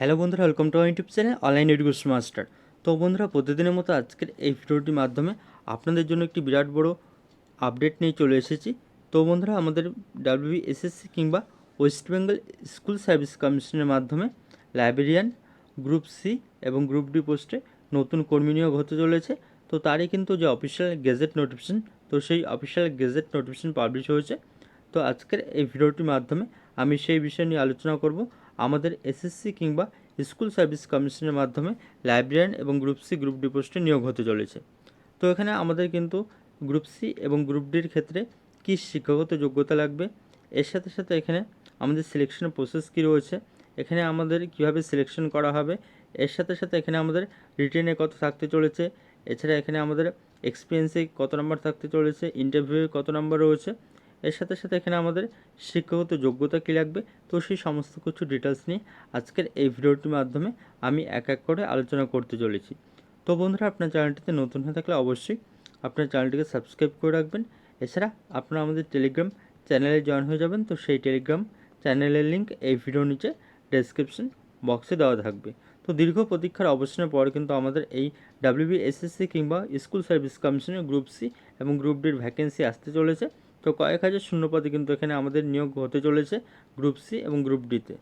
Hello বন্ধুরা welcome to YouTube channel online education master তো বন্ধুরা, প্রতিদিনের মতো আজকের এই ভিডিওটির মাধ্যমে আপনাদের জন্য একটি বিরাট বড় আপডেট নিয়ে চলে এসেছি। তো বন্ধুরা, আমাদের ডাব্লিউবি এসএসসি কিংবা ওয়েস্ট বেঙ্গল স্কুল সার্ভিস কমিশনের মাধ্যমে লাইব্রেরিয়ান গ্রুপ সি এবং গ্রুপ ডি পোস্টে নতুন কর্মী নিয়োগ হতে চলেছে। তো তারই কিন্তু যে অফিসিয়াল গেজেট নোটিফিকেশন তো সেই অফিসিয়াল গেজেট নোটিফিকেশন পাবলিশ হয়েছে। তো আজকের এই ভিডিওটির মাধ্যমে আমি সেই বিষয় নিয়ে আলোচনা করব। আমাদের এসএসসি কিংবা স্কুল সার্ভিস কমিশনের মাধ্যমে লাইব্রেরিয়ান এবং গ্রুপ সি, গ্রুপ ডি পোস্টে নিয়োগ হতে চলেছে। তো এখানে আমাদের কিন্তু গ্রুপ সি এবং গ্রুপ ডির ক্ষেত্রে কী শিক্ষাগত যোগ্যতা লাগবে? এর সাথে সাথে এখানে আমাদের সিলেকশন প্রসেস কী রয়েছে? এখানে আমাদের কীভাবে সিলেকশন করা হবে? এর সাথে সাথে এখানে আমাদের রিটেনে কত থাকতে চলেছে? এছাড়া এখানে আমাদের এক্সপিরিয়েন্সে কত নাম্বার থাকতে চলেছে? ইন্টারভিউয়ে কত নাম্বার রয়েছে? এর সাথে সাথে এখানে আমাদের শিক্ষাগত যোগ্যতা কী লাগবে? তো সেই সমস্ত কিছু ডিটেলস নিয়ে আজকের এই ভিডিওটির মাধ্যমে আমি এক এক করে আলোচনা করতে চলেছি। তো বন্ধুরা, আপনার চ্যানেলটিতে নতুন হয়ে থাকলে অবশ্যই আপনার চ্যানেলটিকে সাবস্ক্রাইব করে রাখবেন। এছাড়া আপনারা আমাদের টেলিগ্রাম চ্যানেলে জয়েন হয়ে যাবেন। তো সেই টেলিগ্রাম চ্যানেলের লিঙ্ক এই ভিডিওর নিচে ডেসক্রিপশন বক্সে দেওয়া থাকবে। তো দীর্ঘ প্রতীক্ষার অবসানের পর কিন্তু আমাদের এই ডাব্লিউবি এসএসসি কিংবা স্কুল সার্ভিস কমিশনের গ্রুপ সি এবং গ্রুপ ডির ভ্যাকেন্সি আসতে চলেছে। তো কয়েক হাজার শূন্যপদে কিন্তু এখানে আমাদের নিয়োগ হতে চলেছে গ্রুপ সি এবং গ্রুপ ডিতে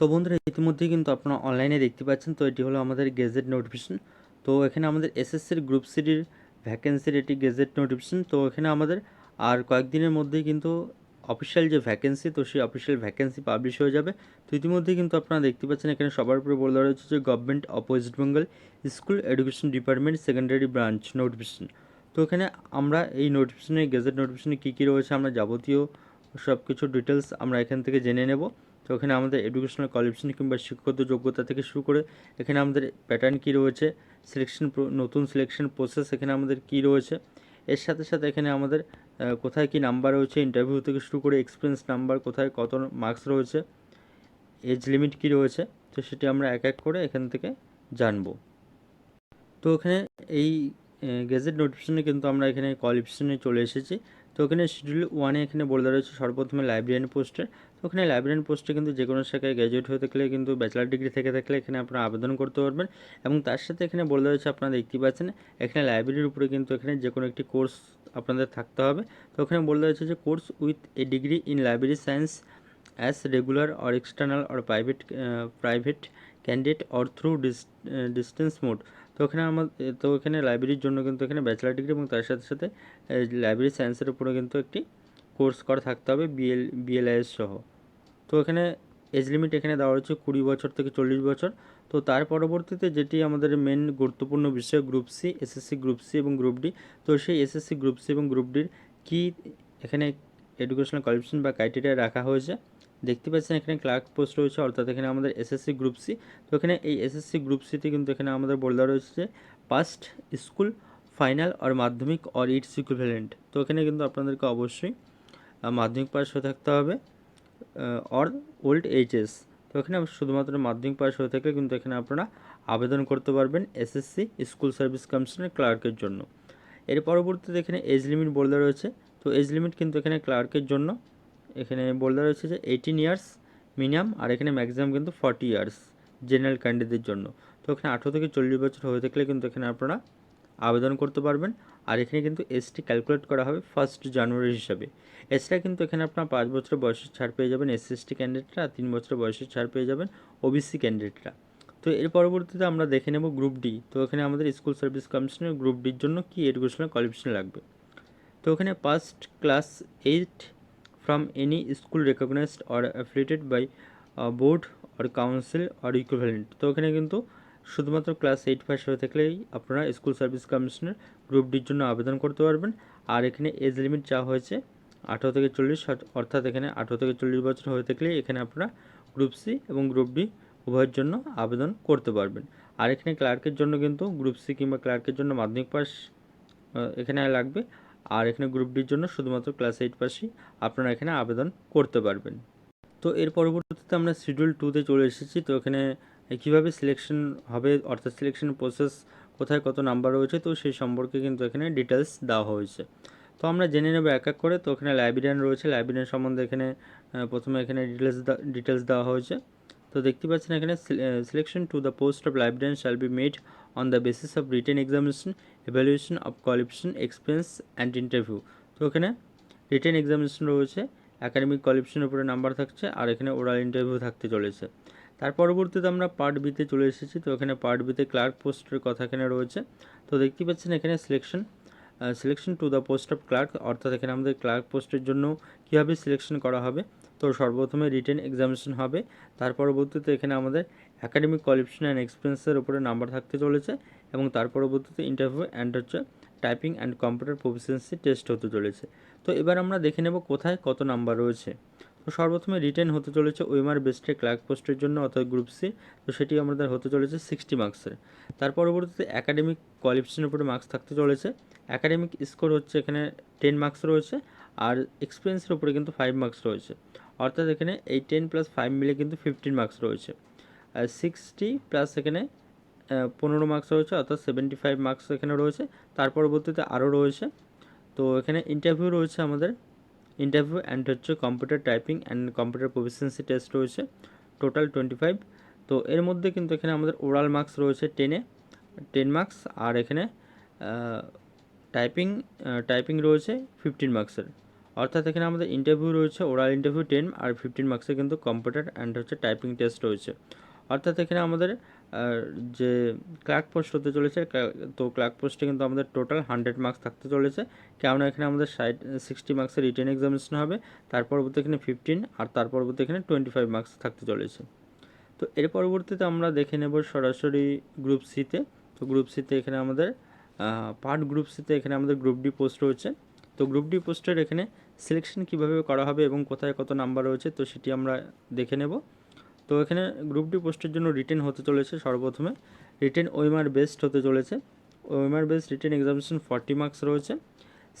তো। বন্ধুরা, ইতিমধ্যেই কিন্তু আপনারা অনলাইনে দেখতে পাচ্ছেন, তো এটি হলো আমাদের গেজেট নোটিফিকেশন তো এখানে আমাদের এসএসসির গ্রুপ সিডির ভ্যাকেন্সির এটি গেজেট নোটিফিকেশন তো এখানে আমাদের আর কয়েকদিনের মধ্যেই কিন্তু অফিসিয়াল যে ভ্যাকেন্সি তো সেই অফিসিয়াল ভ্যাকেন্সি পাবলিশ হয়ে যাবে। তো ইতিমধ্যেই কিন্তু আপনারা দেখতে পাচ্ছেন, এখানে সবার উপরে বলে দেওয়া রয়েছে যে government of West Bengal school education department secondary branch notification তো এখানে আমরা এই নোটিফিকেশনে গেজেট নোটিফিকেশনে কী কী রয়েছে, আমরা যাবতীয় সব কিছু ডিটেলস আমরা এখান থেকে জেনে নেব। তো এখানে আমাদের এডুকেশনাল কোয়ালিফিকেশন কিংবা শিক্ষাগত যোগ্যতা থেকে শুরু করে এখানে আমাদের প্যাটার্ন কী রয়েছে সিলেকশন নতুন সিলেকশন প্রসেস এখানে আমাদের কী রয়েছে। এর সাথে সাথে এখানে আমাদের কোথায় কী নাম্বার রয়েছে ইন্টারভিউ থেকে শুরু করে এক্সপিরিয়েন্স নাম্বার কোথায় কত মার্কস রয়েছে এজ লিমিট কী রয়েছে, তো সেটি আমরা এক এক করে এখান থেকে জানব। তো এখানে এই গেজেট নোটিফিকেশনে কিন্তু আমরা এখানে কোয়ালিফিকেশনে চলে এসেছি। তো এখানে শিডিউল ওয়ানে এখানে বলে দেওয়া রয়েছে সর্বপ্রথমে লাইব্রেরিয়ান পোস্টের তো ওখানে লাইব্রেরিয়ান পোস্টে কিন্তু যে কোনো শাখায় গ্র্যাজুয়েট হয়ে থাকলে কিন্তু ব্যাচেলার ডিগ্রি থেকে থাকলে এখানে আপনারা আবেদন করতে পারবেন। এবং তার সাথে এখানে বলে দেওয়া রয়েছে, আপনারা দেখতে পাচ্ছেন, এখানে লাইব্রেরির উপরে কিন্তু এখানে যে কোনো একটি কোর্স আপনাদের থাকতে হবে। তো ওখানে বলে হয়েছে যে course with a degree in library science as regular or external or private private candidate or through distance mode তো ওখানে আমার, তো এখানে লাইব্রেরির জন্য কিন্তু এখানে ব্যাচেলার ডিগ্রি এবং তার সাথে সাথে লাইব্রেরি সায়েন্সের উপরে কিন্তু একটি কোর্স করা থাকতে হবে বিএল বিএলআইএস সহ। তো এখানে এজ লিমিট এখানে দেওয়া হচ্ছে কুড়ি বছর থেকে চল্লিশ বছর। তো তার পরবর্তীতে যেটি আমাদের মেন গুরুত্বপূর্ণ বিষয় group C SSC group C এবং গ্রুপ ডি তো সেই এসএসসি গ্রুপ সি এবং গ্রুপ ডির কী এখানে এডুকেশনাল কোয়ালিফিকেশন বা ক্রাইটেরিয়া রাখা হয়েছে। দেখতে পাচ্ছেন এখানে ক্লার্ক পোস্ট রয়েছে, অর্থাৎ এখানে আমাদের এসএসসি গ্রুপ সি তো এখানে এই এসএসসি গ্রুপ সিতে কিন্তু এখানে আমাদের বলে দেওয়া রয়েছে যে পাস্ট স্কুল ফাইনাল আর মাধ্যমিক অর ইটস ইকুইভ্যালেন্ট তো এখানে কিন্তু আপনাদেরকে অবশ্যই মাধ্যমিক পাস হয়ে থাকতে হবে অর ওল্ড এইচএস তো এখানে শুধুমাত্র মাধ্যমিক পাস হয়ে থাকলে কিন্তু এখানে আপনারা আবেদন করতে পারবেন এসএসসি স্কুল সার্ভিস কমিশনের ক্লার্কের জন্য। এর পরবর্তীতে এখানে এজ লিমিট বলে রয়েছে তো এজ লিমিট কিন্তু এখানে ক্লার্কের জন্য। এখানে বলে রয়েছে যে এইটিন ইয়ার্স মিনিমাম আর এখানে ম্যাক্সিমাম কিন্তু ফর্টি ইয়ার্স জেনারেল ক্যান্ডিডেটদের জন্য। তো এখানে আঠেরো থেকে চল্লিশ বছর হয়ে থাকলে কিন্তু এখানে আপনারা আবেদন করতে পারবেন। আর এখানে কিন্তু এসটি ক্যালকুলেট করা হবে ফার্স্ট জানুয়ারি হিসাবে। এছাড়া কিন্তু এখানে আপনার পাঁচ বছরের বয়সের ছাড় পেয়ে যাবেন। এসসি এসটি ক্যান্ডিডেটরা তিন বছরের বয়সের ছাড় পেয়ে যাবেন ওবিসি ক্যান্ডিডেটরা তো এর পরবর্তীতে আমরা দেখে নেব গ্রুপ ডি তো এখানে আমাদের স্কুল সার্ভিস কমিশনের গ্রুপ ডির জন্য কি এডুকেশনাল কোয়ালিফিকেশন লাগবে। তো এখানে first class eight from any school recognised or affiliated by board or council or equivalent তো এখানে কিন্তু শুধুমাত্র ক্লাস এইট পাস হয়ে থাকলেই আপনারা স্কুল সার্ভিস কমিশনের গ্রুপ ডির জন্য আবেদন করতে পারবেন। আর এখানে এজ লিমিট চাওয়া হয়েছে আঠেরো থেকে চল্লিশ অর্থাৎ এখানে আঠেরো থেকে চল্লিশ বছর হয়ে থাকলে এখানে আপনারা গ্রুপ সি এবং গ্রুপ ডি উভয়ের জন্য আবেদন করতে পারবেন। আর এখানে ক্লার্কের জন্য কিন্তু গ্রুপ সি কিংবা ক্লার্কের জন্য মাধ্যমিক পাস এখানে লাগবে। আর এখানে গ্রুপ ডির জন্য শুধুমাত্র ক্লাস এইট পাসই আপনারা এখানে আবেদন করতে পারবেন। তো এর পরবর্তীতে আমরা শিডিউল টুতে চলে এসেছি। তো এখানে কীভাবে সিলেকশন হবে, অর্থাৎ সিলেকশন প্রসেস কোথায় কত নাম্বার রয়েছে, তো সেই সম্পর্কে কিন্তু এখানে ডিটেলস দেওয়া হয়েছে। তো আমরা জেনে নেব এক এক করে। তো এখানে লাইব্রেরিয়ান রয়েছে। লাইব্রেরিয়ান সম্বন্ধে এখানে প্রথমে এখানে ডিটেলস ডিটেলস দেওয়া হয়েছে। তো দেখতে পাচ্ছেন এখানে selection to the post of librarian shall be made on the basis of written examination evaluation of qualification experience and interview তো এখানে রিটেন এক্সামিনেশন রয়েছে একাডেমিক কোয়ালিফিকেশনের উপরে নাম্বার থাকছে, আর এখানে ওরাল ইন্টারভিউ থাকতে চলেছে। তার পরবর্তীতে আমরা পার্ট বিতে চলে এসেছি, তো এখানে পার্ট বিতে ক্লার্ক পোস্টের কথা এখানে রয়েছে। তো দেখতে পাচ্ছেন এখানে selection selection to the post of clerk অর্থাৎ এখানে আমাদের ক্লার্ক পোস্টের জন্য কীভাবে সিলেকশন করা হবে? তো সর্বপ্রথমে রিটেন এক্সামিনেশন হবে, তার পরবর্তীতে এখানে আমাদের অ্যাকাডেমিক কোয়ালিফিকেশন অ্যান্ড এক্সপিরিয়েন্সের উপরে নাম্বার থাকতে চলেছে, এবং তার পরবর্তীতে ইন্টারভিউ অ্যান্ড হচ্ছে typing and computer proficiency test হতে চলেছে। তো এবার আমরা দেখে নেব কোথায় কত নাম্বার রয়েছে। তো সর্বপ্রথমে রিটেন হতে চলেছে ওয়েমার বেস্টে ক্লার্ক পোস্টের জন্য অর্থাৎ গ্রুপ সি। তো সেটি আমাদের হতে চলেছে সিক্সটি মার্কসের তার পরবর্তীতে একাডেমিক কোয়ালিফিকেশনের উপরে মার্কস থাকতে চলেছে। একাডেমিক স্কোর হচ্ছে এখানে টেন মার্কস রয়েছে আর এক্সপিরিয়েন্সের উপরে কিন্তু ফাইভ মার্কস রয়েছে। অর্থাৎ এখানে এই টেন প্লাস ফাইভ মিলে কিন্তু ফিফটিন মার্কস রয়েছে। আর সিক্সটি প্লাস এখানে পনেরো মার্কস রয়েছে, অর্থাৎ সেভেন্টি ফাইভ মার্কস এখানে রয়েছে। তার পরবর্তীতে আরও রয়েছে। তো এখানে ইন্টারভিউ রয়েছে আমাদের। ইন্টারভিউ অ্যান্ড হচ্ছে computer typing and computer proficiency test রয়েছে টোটাল টোয়েন্টি ফাইভ তো এর মধ্যে কিন্তু এখানে আমাদের ওরাল মার্কস রয়েছে টেনে টেন মার্কস আর এখানে টাইপিং টাইপিং রয়েছে ফিফটিন মার্কসের অর্থাৎ এখানে আমাদের ইন্টারভিউ রয়েছে ওরাল ইন্টারভিউ টেন আর ফিফটিন মার্কসের কিন্তু কম্পিউটার অ্যান্ড হচ্ছে টাইপিং টেস্ট রয়েছে। অর্থাৎ এখানে আমাদের যে ক্লার্ক পোস্ট হতে চলেছে তো ক্লার্ক পোস্টে কিন্তু আমাদের টোটাল হান্ড্রেড মার্কস থাকতে চলেছে। কেননা এখানে আমাদের সাইড সিক্সটি মার্কসের রিটেন এক্সামিনেশন হবে, তার পরবর্তী এখানে ফিফটিন আর তার পরবর্তী এখানে টোয়েন্টি ফাইভ মার্কস থাকতে চলেছে। তো এর পরবর্তীতে আমরা দেখে নেব সরাসরি গ্রুপ সিতে তো। গ্রুপ সিতে এখানে আমাদের পার্ট গ্রুপ সিতে এখানে আমাদের গ্রুপ ডি পোস্ট রয়েছে। তো গ্রুপ ডি পোস্টের এখানে সিলেকশন কীভাবে করা হবে এবং কোথায় কত নাম্বার রয়েছে, তো সেটি আমরা দেখে নেব। তো এখানে গ্রুপ ডি পোস্টের জন্য রিটেন হতে চলেছে সর্বপ্রথমে। রিটেন ওয়েমার বেস্ট হতে চলেছে। ওয়েমার best written examination forty marks রয়েছে।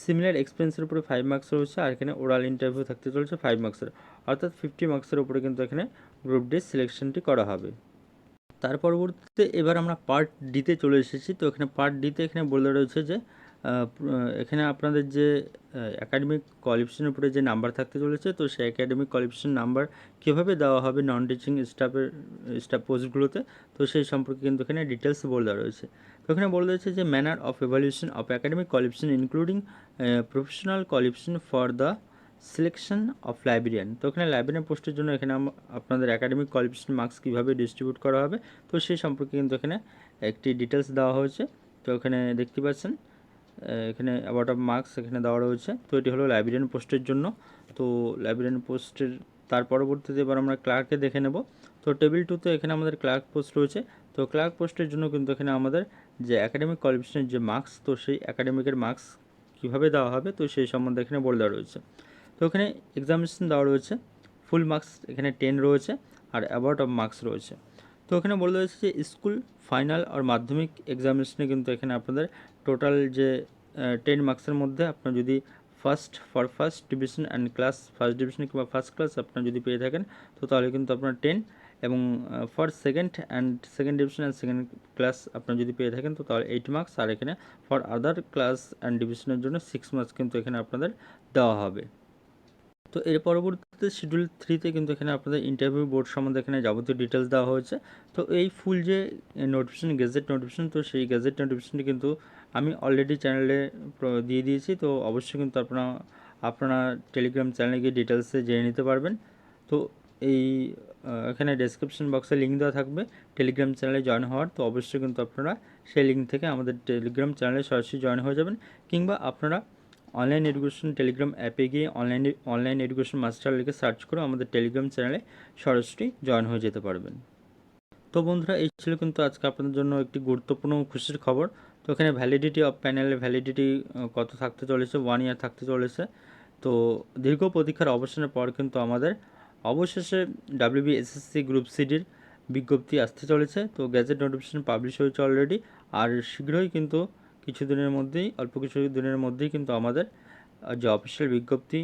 সিমিলার এক্সপেন্সের উপরে ফাইভ মার্কস রয়েছে আর এখানে ওরাল ইন্টারভিউ থাকতে চলেছে ফাইভ মার্কসের অর্থাৎ ফিফটি মার্কসের উপরে কিন্তু এখানে গ্রুপ ডি সিলেকশনটি করা হবে। তার পরবর্তীতে এবার আমরা পার্ট ডিতে চলে এসেছি। তো এখানে পার্ট ডিতে এখানে বলে রয়েছে যে এখানে আপনাদের যে একাডেমিক কোয়ালিফিকেশনের উপরে যে নাম্বার থাকতে চলেছে, তো সেই একাডেমিক কোয়ালিফিকেশন নাম্বার কীভাবে দেওয়া হবে নন টিচিং স্টাফের স্টাফ পোস্টগুলোতে তো সেই সম্পর্কে কিন্তু এখানে ডিটেলস বলে দেওয়া রয়েছে। তো এখানে বলে রয়েছে যে manner of evaluation of academic qualification including professional qualification for the selection of librarian তো এখানে লাইব্রেরিয়ান পোস্টের জন্য এখানে আপনাদের একাডেমিক কোয়ালিফিকেশন মার্কস কীভাবে ডিস্ট্রিবিউট করা হবে? তো সেই সম্পর্কে কিন্তু এখানে একটি ডিটেলস দেওয়া হয়েছে। তো এখানে দেখতে পাচ্ছেন এখানে অ্যাবাউট অফ মার্কস এখানে দেওয়া রয়েছে। তো এটি হলো লাইব্রেরিয়ান পোস্টের জন্য। তো লাইব্রেরিয়ান পোস্টের তার পরবর্তীতে এবার আমরা ক্লার্কে দেখে নেব। তো টেবিল টুতে এখানে আমাদের ক্লার্ক পোস্ট রয়েছে। তো ক্লার্ক পোস্টের জন্য কিন্তু এখানে আমাদের যে একাডেমিক কোয়ালিফিকেশনের যে মার্কস তো সেই একাডেমিকের মার্কস কীভাবে দেওয়া হবে, তো সেই সম্বন্ধে এখানে বলে দেওয়া রয়েছে। তো এখানে এক্সামিনেশন দেওয়া রয়েছে। ফুল মার্কস এখানে টেন রয়েছে। আর অ্যাবাউট অফ মার্কস রয়েছে। তো এখানে বলে রয়েছে যে স্কুল, ফাইনাল আর মাধ্যমিক এক্সামিনেশনে কিন্তু এখানে আপনাদের টোটাল যে টেন মার্কসের মধ্যে আপনার যদি first for first division and class first division কিংবা ফার্স্ট ক্লাস আপনার যদি পেয়ে থাকেন, তো তাহলে কিন্তু আপনার টেন এবং for second and second division and second class আপনার যদি পেয়ে থাকেন, তো তাহলে এইট মার্কস আর এখানে ফর আদার ক্লাস অ্যান্ড ডিভিশনের জন্য সিক্স মার্কস কিন্তু এখানে আপনাদের দেওয়া হবে। তো এর পরবর্তীতে শিডিউল থ্রিতে কিন্তু এখানে আপনাদের ইন্টারভিউ বোর্ড সম্বন্ধে এখানে যাবতীয় ডিটেলস দেওয়া হয়েছে। তো এই ফুল যে নোটিফিকেশন গেজেট নোটিফিকেশন তো সেই গেজেট নোটিফিকেশনটি কিন্তু আমি অলরেডি চ্যানেলে দিয়ে দিয়েছি। তো অবশ্যই কিন্তু আপনারা আপনারা টেলিগ্রাম চ্যানেলে গিয়ে ডিটেলসে জেনে নিতে পারবেন। তো এই এখানে ডেসক্রিপশন বক্সে লিঙ্ক দেওয়া থাকবে টেলিগ্রাম চ্যানেলে জয়েন হওয়ার। তো অবশ্যই কিন্তু আপনারা সেই লিঙ্ক থেকে আমাদের টেলিগ্রাম চ্যানেলে সরাসরি জয়েন হয়ে যাবেন। কিংবা আপনারা অনলাইন এডুকেশন টেলিগ্রাম অ্যাপে গিয়ে অনলাইন অনলাইন এডুকেশন মাস্টার লিখে সার্চ করে আমাদের টেলিগ্রাম চ্যানেলে সরাসরি জয়েন হয়ে যেতে পারবেন। তো বন্ধুরা, এই ছিল কিন্তু আজকে আপনাদের জন্য একটি গুরুত্বপূর্ণ খুশির খবর। তো এখানে ভ্যালিডিটি অফ প্যানেলের ভ্যালিডিটি কত থাকতে চলেছে ওয়ান ইয়ার থাকতে চলেছে। তো দীর্ঘ প্রতীক্ষার অবসানের পর কিন্তু আমাদের অবশেষে ডাব্লিউবি এসএসসি গ্রুপ সিডির বিজ্ঞপ্তি আসতে চলেছে। তো গ্যাজেট নোটিফিকেশন পাবলিশ হয়েছে অলরেডি আর শীঘ্রই কিন্তু কিছু দিনের মধ্যেই, অল্প কিছু দিনের মধ্যেই কিন্তু আমাদের যে অফিসিয়াল বিজ্ঞপ্তি,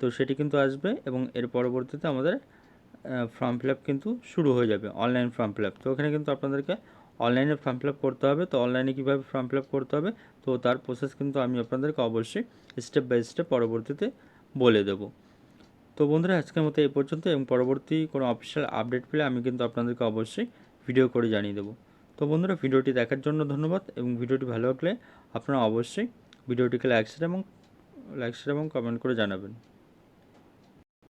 তো সেটি কিন্তু আসবে এবং এর পরবর্তীতে আমাদের ফর্ম ফিল আপ কিন্তু শুরু হয়ে যাবে অনলাইন ফর্ম ফিল আপ তো ওখানে কিন্তু আপনাদেরকে অনলাইনে ফর্ম ফিল আপ করতে হবে। তো অনলাইনে কীভাবে ফর্ম ফিল আপ করতে হবে? তো তার প্রসেস কিন্তু আমি আপনাদেরকে অবশ্যই স্টেপ বাই স্টেপ পরবর্তীতে বলে দেব। তো বন্ধুরা, আজকের মতো এই পর্যন্ত এবং পরবর্তী কোনো অফিসিয়াল আপডেট পেলে আমি কিন্তু আপনাদেরকে অবশ্যই ভিডিও করে জানিয়ে দেবো। তো বন্ধুরা, ভিডিওটি দেখার জন্য ধন্যবাদ এবং ভিডিওটি ভালো লাগলে আপনারা অবশ্যই ভিডিওটিকে লাইক শেয়ার এবং লাইক শেয়ার এবং কমেন্ট করে জানাবেন।